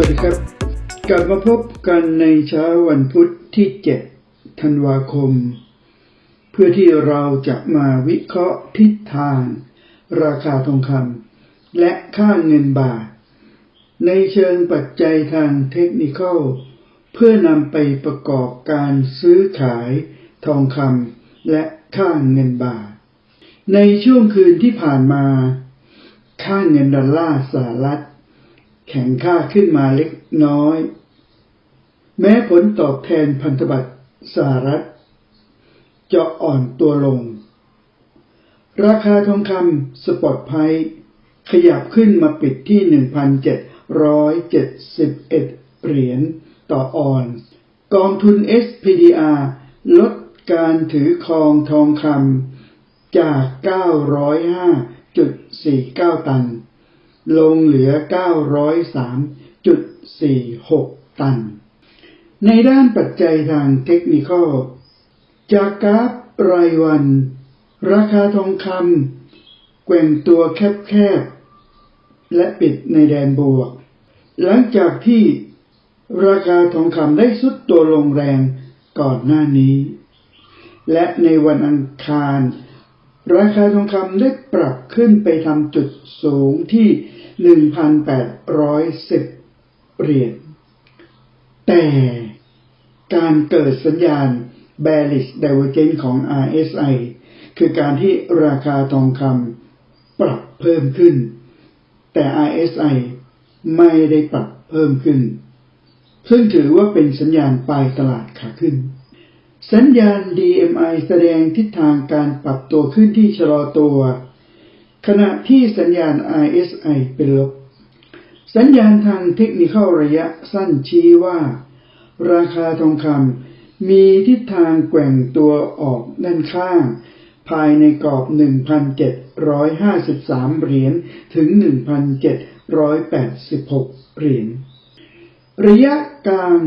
วัสดีครับ กลับมาพบกันในเช้าวันพุธที่ 7 ธันวาคม เพื่อที่เราจะมาวิเคราะห์ทิศทาง ราคาทองคำและค่าเงินบาท ในเชิงปัจจัยทางเทคนิคเพื่อนำไปประกอบการซื้อขายทองคำและค่าเงินบาท ในช่วงคืนที่ผ่านมา ค่าเงินดอลลาร์สหรัฐ แข็งค่าขึ้นมาเล็กน้อย แม้ผลตอบแทนพันธบัตรสหรัฐ จะอ่อนตัวลง ราคาทองคำสปอตไพขยับขึ้นมาปิดที่ 1,771 เหรียญต่อออนซ์กองทุน SPDR ลดการถือครองทองคำจาก 905.49 ตัน ลงเหลือ 903.46 ตัน ในด้านปัจจัยทางเทคนิคอลจากกราฟรายวัน ราคาทองคำแกว่งตัวแคบๆ และปิดในแดนบวก หลังจากที่ราคาทองคำได้สุดตัวลงแรงก่อนหน้านี้ และในวันอังคาร ราคาทองคำได้ปรับขึ้นไปทำจุดสูงที่ 1,810 เหรียญ แต่การเกิดสัญญาณ bearish divergence ของ RSI คือการที่ราคาทองคำปรับเพิ่มขึ้น แต่ RSI ไม่ได้ปรับเพิ่มขึ้น ซึ่งถือว่าเป็นสัญญาณปลายตลาดขาขึ้น สัญญาณ DMI แสดงทิศทางการปรับตัวขึ้นที่ชะลอตัว ขณะที่สัญญาณ RSI เป็นลบ สัญญาณทางเทคนิคระยะสั้นชี้ว่า ราคาทองคำมีทิศทางแกว่งตัวออกด้านข้าง ภายในกรอบ 1,753 เหรียญถึง 1,786 เหรียญ ระยะกลาง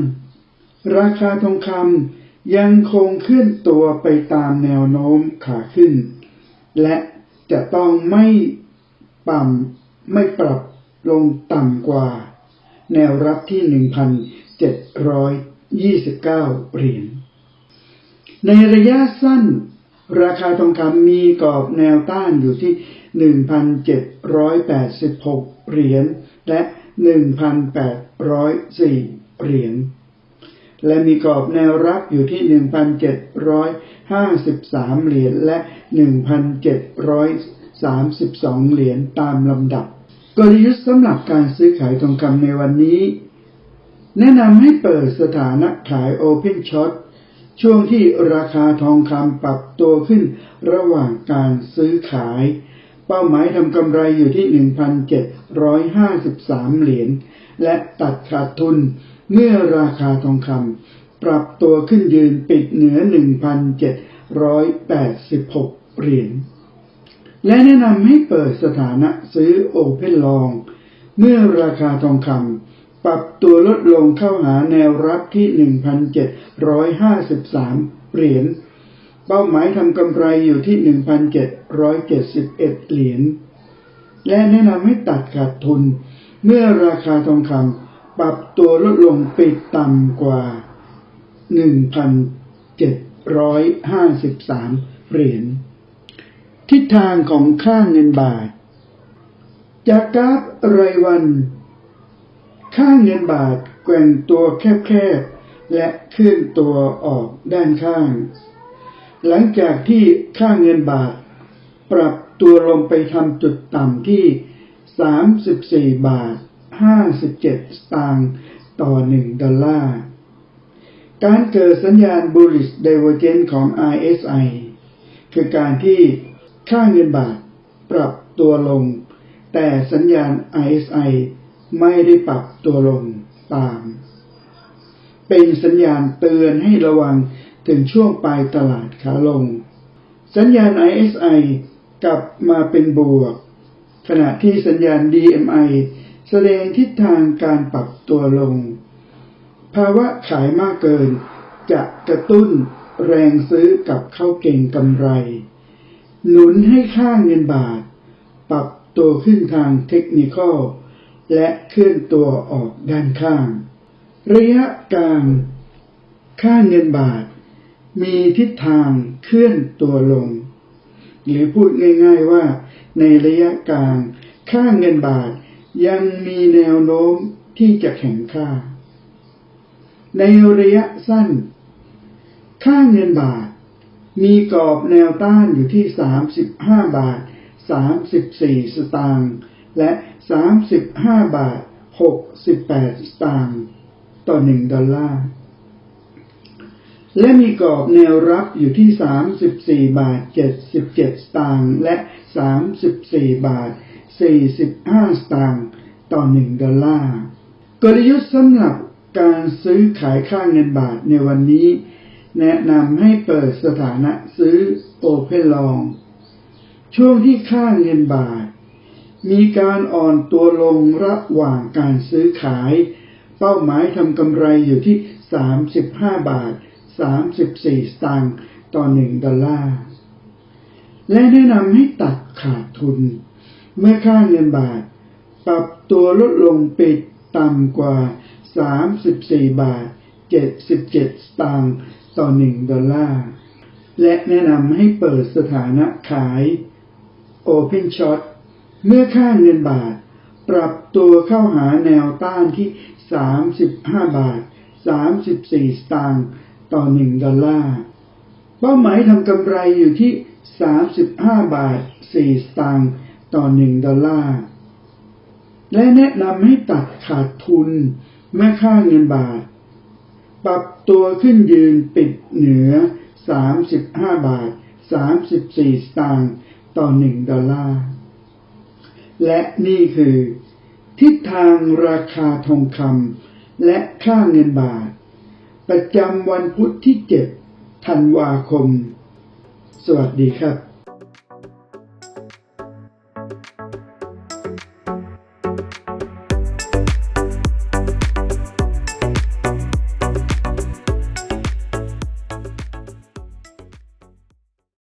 ราคาทองคำ ยังคงเคลื่อนตัวไปตามแนวโน้มขาขึ้น และจะต้องไม่ปั่มไม่ปรับลงต่ำกว่า แนวรับที่ 1,729 เหรียญ ในระยะสั้น ราคาทองคำมีกรอบแนวต้านอยู่ที่ 1,786 เหรียญ และ 1,804 เหรียญ และมีกรอบแนวรับอยู่ที่ 1,753 เหรียญและ 1,732 เหรียญตามลำดับ กลยุทธ์สำหรับการซื้อขายทองคำในวันนี้ แนะนำให้เปิดสถานะขาย Open Short ช่วงที่ราคาทองคำปรับตัวขึ้นระหว่างการซื้อขาย เป้าหมายทำกำไรอยู่ที่ 1,753 เหรียญและตัดขาดทุน เมื่อราคาทองคำปรับตัวขึ้นยืนปิดเหนือ 1,786 เหรียญ และแนะนำให้เปิดสถานะซื้อ Open Long เมื่อราคาทองคำปรับตัวลดลงเข้าหาแนวรับที่ 1,753 เหรียญ เป้าหมายทำกำไรอยู่ที่ 1,771 เหรียญ และแนะนำให้ตัดขาดทุนเมื่อราคาทองคำ ปรับตัวลดลงไปต่ำกว่า 1,753 เหรียญ ทิศทางของค่าเงินบาท จากกราฟรายวัน ค่าเงินบาทแกว่งตัวแคบๆ และเคลื่อนตัวออกด้านข้าง หลังจากที่ค่าเงินบาท ปรับตัวลงไปทำจุดต่ำที่ 34 บาท 57สตางค์ต่อ1ดอลลาร์ การเกิดสัญญาณ bullish divergence ของ RSI คือการที่ค่าเงินบาทปรับตัวลง แต่สัญญาณ RSI ไม่ได้ปรับตัวลงตาม เป็นสัญญาณเตือนให้ระวังถึงช่วงปลายตลาดขาลง สัญญาณ RSI กลับมาเป็นบวก ขณะที่สัญญาณ DMI แสดงทิศทางการปรับตัวลง ภาวะขายมากเกิน จะกระตุ้นแรงซื้อกับเข้าเก่งกำไร หนุนให้ค่าเงินบาท ปรับตัวขึ้นทางเทคนิคอลและเคลื่อนตัวออกด้านข้าง ระยะกลางค่าเงินบาท มีทิศทางเคลื่อนตัวลง หรือพูดง่าย ๆว่า ในระยะกลางค่าเงินบาท ยังมีแนวโน้มที่จะแข็งค่า ในระยะสั้น ค่าเงินบาท มีกรอบแนวต้านอยู่ที่ 35 บาท 34 สตางค์และ 35 บาท 68 สตางค์ต่อ 1 ดอลลาร์ และมีกรอบแนวรับอยู่ที่ 34 บาท 77 สตางค์และ 34 บาท 45 สตางค์ต่อ 1 ดอลลาร์กลยุทธ์สำหรับการซื้อขายค่าเงินบาทในวันนี้ แนะนำให้เปิดสถานะซื้อ Open Long ช่วงที่ค่าเงินบาท มีการอ่อนตัวลงระหว่างการซื้อขาย เป้าหมายทำกำไรอยู่ที่ 35 บาท 34 สตางค์ต่อ 1 ดอลลาร์ และแนะนำให้ตัดขาดทุน เมื่อค่าเงินบาท ปรับตัวลดลงปิดต่ำกว่า 34 บาท 77 สตางค์ต่อ 1 ดอลลาร์ และแนะนำให้เปิดสถานะขาย Open Short เมื่อค่าเงินบาท ปรับตัวเข้าหาแนวต้านที่ 35 บาท 34 สตางค์ต่อ 1 ดอลลาร์ เป้าหมายทำกำไรอยู่ที่ 35 บาท 4 สตางค์ ต่อ1ดอลลาร์ และแนะนำให้ตัดขาดทุนเมื่อค่าเงินบาท ปรับตัวขึ้นยืนปิดเหนือ 35 บาท 34 สตางค์ต่อ1ดอลลาร์ และนี่คือ ทิศทางราคาทองคำและค่าเงินบาท ประจำวันพุธที่ 7 ธันวาคม สวัสดีครับ